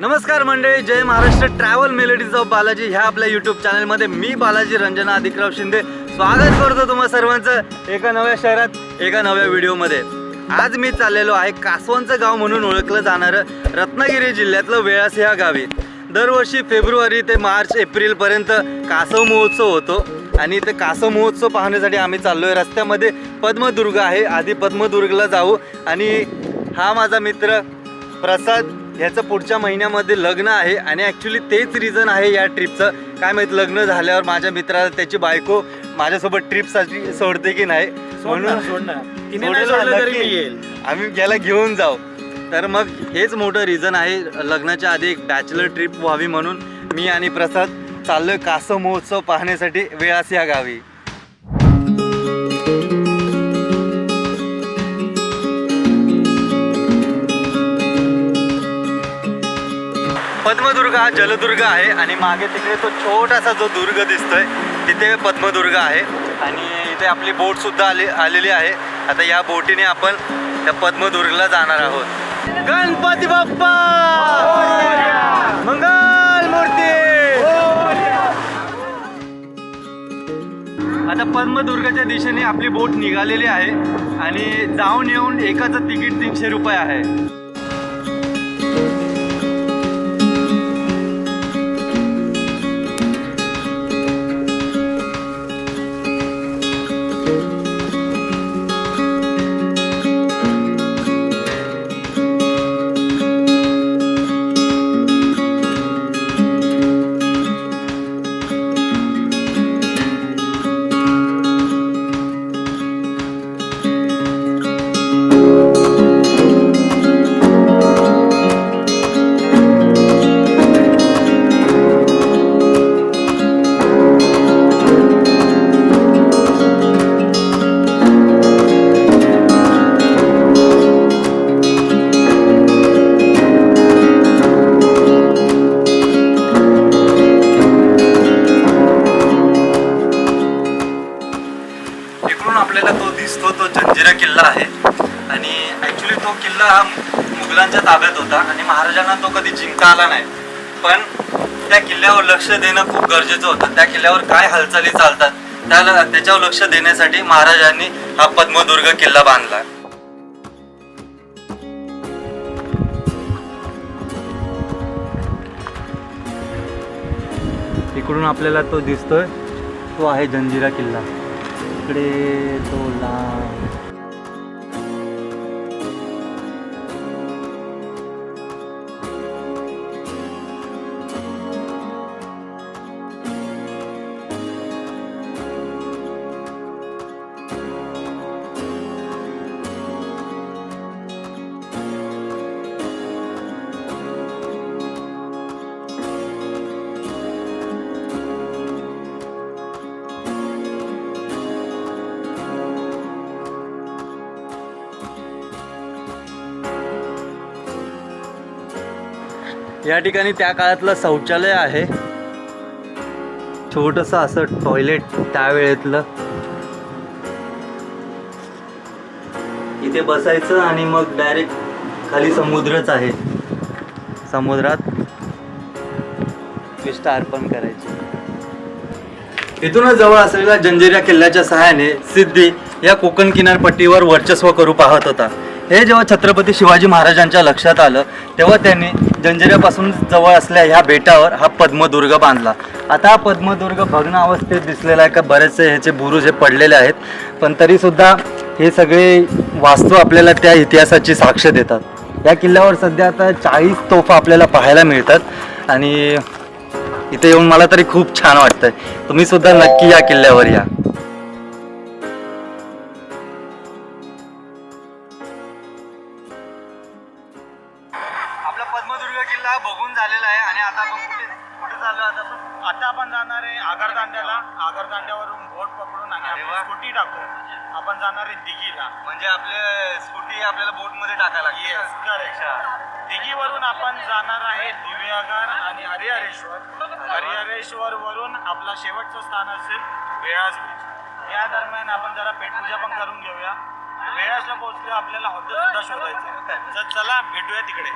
नमस्कार मंडळी जय Maharashtra. Travel melodies of Balaji ह्या आपल्या युट्यूब चॅनलमध्ये मी बालाजी रंजना अधिकराव शिंदे. स्वागत करतो तुम्हा सर्वांचं एका नव्या शहरात एका नव्या व्हिडिओमध्ये. आज मी चाललेलो आहे कासवांचं गाव म्हणून ओळखलं जाणारं रत्नागिरी जिल्ह्यातलं वेळास ह्या गावी. दरवर्षी फेब्रुवारी ते मार्च एप्रिलपर्यंत कासव महोत्सव होतो आणि ते कासव महोत्सव पाहण्यासाठी आम्ही चाललो आहे रस्त्यामध्ये पद्मदुर्ग आहे. आधी पद्मदुर्गला जाऊ आणि हा माझा मित्र प्रसाद ह्याचं पुढच्या महिन्यामध्ये लग्न आहे आणि ॲक्च्युली तेच रिझन आहे या ट्रिपचं काय माहीत लग्न झाल्यावर माझ्या मित्राला त्याची बायको माझ्यासोबत ट्रिपसाठी सोडते की नाही? म्हणून सोड ना तिने नाही सोडेल सोडलं तरी नक्की. मी येईल. आम्ही याला घेऊन जाऊ. तर मग हेच मोठं रिझन आहे लग्नाच्या आधी एक बॅचलर ट्रिप व्हावी म्हणून मी आणि प्रसाद चाललोय कासव महोत्सव पाहण्यासाठी वेळास या गावी. पद्मदुर्ग हा जलदुर्ग आहे आणि मागे तिकडे तो छोटासा जो दुर्ग दिसतोय तिथे पद्मदुर्ग आहे. आणि इथे आपली बोट सुद्धा आली आलेली आहे. आता या बोटीने आपण त्या पद्मदुर्गला जाणार आहोत. गणपती बाप्पा! मंगल मूर्ती! आता पद्मदुर्गाच्या दिशेने आपली बोट निघालेली आहे आणि जाऊन येऊन एकाचं तिकीट तीनशे रुपये आहे. इकडून आपल्याला तो दिसतो तो जंजिरा किल्ला आहे. आणि ॲक्च्युली तो किल्ला हा मुघलांच्या ताब्यात होता आणि महाराजांना तो कधी जिंकता आला नाही. पण त्या किल्ल्यावर लक्ष देणं खूप गरजेचं होतं. त्या किल्ल्यावर काय हालचाली चालतात त्याला त्याच्यावर लक्ष देण्यासाठी महाराजांनी हा पद्मदुर्ग किल्ला बांधला. इकडून आपल्याला तो दिसतोय तो आहे जंजिरा किल्ला. इकडे तो लांब या ठिकाणी त्या काळातलं शौचालय आहे. छोटस असं टॉयलेट त्यावेळेतलं. इथे बसायचं आणि मग डायरेक्ट खाली समुद्रच आहे. समुद्रात विष्ठा अर्पण करायची. इथूनच जवळ असलेल्या जंजिरा किल्ल्याच्या सहाय्याने सिद्धी या कोकण किनारपट्टीवर वर्चस्व करू पाहत होता. हे जेव्हा छत्रपती शिवाजी महाराजांच्या लक्षात आलं तेव्हा त्यांनी जंजिऱ्यापासून जवळ असल्या ह्या बेटावर हा पद्मदुर्ग बांधला. आता हा पद्मदुर्ग भग्न अवस्थेत दिसलेला आहे का? बरेचसे ह्याचे बुरुज हे पडलेले आहेत. पण तरीसुद्धा हे सगळे वास्तू आपल्याला त्या इतिहासाची साक्ष देतात. या किल्ल्यावर सध्या आता चाळीस तोफा आपल्याला पाहायला मिळतात. आणि इथे येऊन मला तरी खूप छान वाटतंय. तुम्ही सुद्धा नक्की या किल्ल्यावर या. आता आपण कुठे कुठे चाललो आता आपण आता आपण जाणार आहे आगरदांड्याला आगरदांड्यावरून बोट पकडून आणि अरे वा. आपण स्कूटी टाकू. आपण जाणार आहे दिघीला. म्हणजे आपले स्कूटी आपल्याला बोटमध्ये टाकायला लागते Yes, correct. दिघीवरून आपण जाणार आहे दिव्यागर आणि हरिहरेश्वर. हरिहरेश्वर वरून आपला शेवटचं स्थान असेल वेळास बीच या दरम्यान आपण जरा पेटपूजा पण करून घेऊया. वेळासला पोहोचलो आपल्याला हॉटेल सुद्धा शोधायचं आहे. तर चला भेटूया तिकडे.